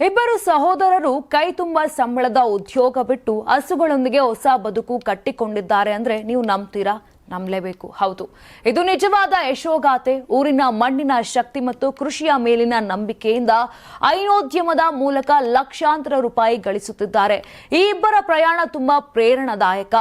ಇಬ್ಬರು ಸಹೋದರರು ಕೈ ತುಂಬ ಸಂಬಳದ ಉದ್ಯೋಗ ಬಿಟ್ಟು ಹಸುಗಳೊಂದಿಗೆ ಹೊಸ ಬದುಕು ಕಟ್ಟಿಕೊಂಡಿದ್ದಾರೆ ಅಂದ್ರೆ ನೀವು ನಂಬ್ತೀರಾ? ನಂಬಲೇಬೇಕು. ಹೌದು. ಇದು ನಿಜವಾದ ಯಶೋಗಾಥೆ. ಊರಿನ ಮಣ್ಣಿನ ಶಕ್ತಿ ಮತ್ತು ಕೃಷಿಯ ಮೇಲಿನ ನಂಬಿಕೆಯಿಂದ ಐನೋದ್ಯಮದ ಮೂಲಕ ಲಕ್ಷಾಂತರ ರೂಪಾಯಿ ಗಳಿಸುತ್ತಿದ್ದಾರೆ. ಈ ಇಬ್ಬರ ಪ್ರಯಾಣ ತುಂಬಾ ಪ್ರೇರಣಾದಾಯಕ.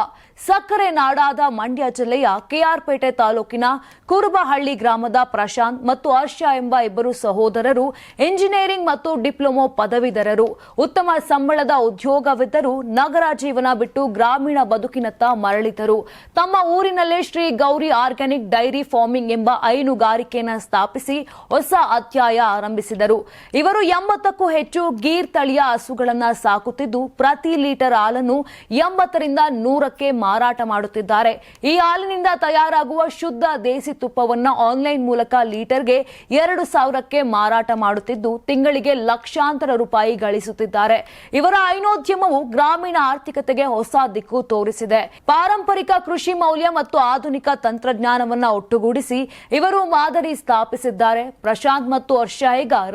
ಸಕ್ಕರೆ ನಾಡಾದ ಮಂಡ್ಯ ಜಿಲ್ಲೆಯ ಕೆಆರ್ಪೇಟೆ ತಾಲೂಕಿನ ಕುರುಬಹಳ್ಳಿ ಗ್ರಾಮದ ಪ್ರಶಾಂತ್ ಮತ್ತು ಹರ್ಷ ಎಂಬ ಇಬ್ಬರು ಸಹೋದರರು ಇಂಜಿನಿಯರಿಂಗ್ ಮತ್ತು ಡಿಪ್ಲೊಮೊ ಪದವೀಧರರು, ಉತ್ತಮ ಸಂಬಳದ ಉದ್ಯೋಗವಿದ್ದರೂ ನಗರ ಜೀವನ ಬಿಟ್ಟು ಗ್ರಾಮೀಣ ಬದುಕಿನತ್ತ ಮರಳಿದರು ತಮ್ಮ ಊರಿನಲ್ಲೇ Shri Gauri organic dairy farming ಎಂಬ ಹೈನುಗಾರಿಕೆಯನ್ನು ಸ್ಥಾಪಿಸಿ ಹೊಸ ಅಧ್ಯಾಯ ಆರಂಭಿಸಿದರು. ಇವರು ಎಂಬತ್ತಕ್ಕೂ ಹೆಚ್ಚು ಗೀರ್ ತಳಿಯ ಹಸುಗಳನ್ನು ಸಾಕುತ್ತಿದ್ದು, ಪ್ರತಿ ಲೀಟರ್ ಹಾಲನ್ನು ಎಂಬತ್ತರಿಂದ ನೂರಕ್ಕೆ ಮಾರಾಟ ಮಾಡುತ್ತಿದ್ದಾರೆ. ಈ ಹಾಲಿನಿಂದ ತಯಾರಾಗುವ ಶುದ್ಧ ದೇಸಿ ತುಪ್ಪವನ್ನು ಆನ್ಲೈನ್ ಮೂಲಕ ಲೀಟರ್ಗೆ ಎರಡು ಸಾವಿರಕ್ಕೆ ಮಾರಾಟ ಮಾಡುತ್ತಿದ್ದು, ತಿಂಗಳಿಗೆ ಲಕ್ಷಾಂತರ ರೂಪಾಯಿ ಗಳಿಸುತ್ತಿದ್ದಾರೆ. ಇವರ ಹೈನೋದ್ಯಮವು ಗ್ರಾಮೀಣ ಆರ್ಥಿಕತೆಗೆ ಹೊಸ ದಿಕ್ಕು ತೋರಿಸಿದೆ. ಪಾರಂಪರಿಕ ಕೃಷಿ ಮೌಲ್ಯ ಮತ್ತು ಆಧುನಿಕ ತಂತ್ರಜ್ಞಾನವನ್ನ ಒಟ್ಟುಗೂಡಿಸಿ ಇವರು ಮಾದರಿ ಸ್ಥಾಪಿಸಿದ್ದಾರೆ. ಪ್ರಶಾಂತ್ ಮತ್ತು ಹರ್ಷ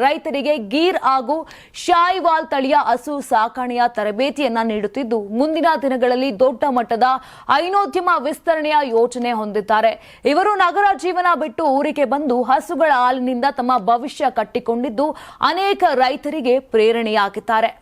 ರೈತರಿಗೆ ಗೀರ್ ಹಾಗೂ ಶಾಯಿವಾಲ್ ತಳಿಯ ಹಸು ಸಾಕಣೆಯ ತರಬೇತಿಯನ್ನ ನೀಡುತ್ತಿದ್ದು, ಮುಂದಿನ ದಿನಗಳಲ್ಲಿ ದೊಡ್ಡ ಮಟ್ಟದ ಐನೋದ್ಯಮ ವಿಸ್ತರಣೆಯ ಯೋಜನೆ ಹೊಂದಿದ್ದಾರೆ. ಇವರು ನಗರ ಜೀವನ ಬಿಟ್ಟು ಊರಿಗೆ ಬಂದು ಹಸುಗಳ ಹಾಲಿನಿಂದ ತಮ್ಮ ಭವಿಷ್ಯ ಕಟ್ಟಿಕೊಂಡಿದ್ದು, ಅನೇಕ ರೈತರಿಗೆ ಪ್ರೇರಣೆಯಾಗಿದ್ದಾರೆ.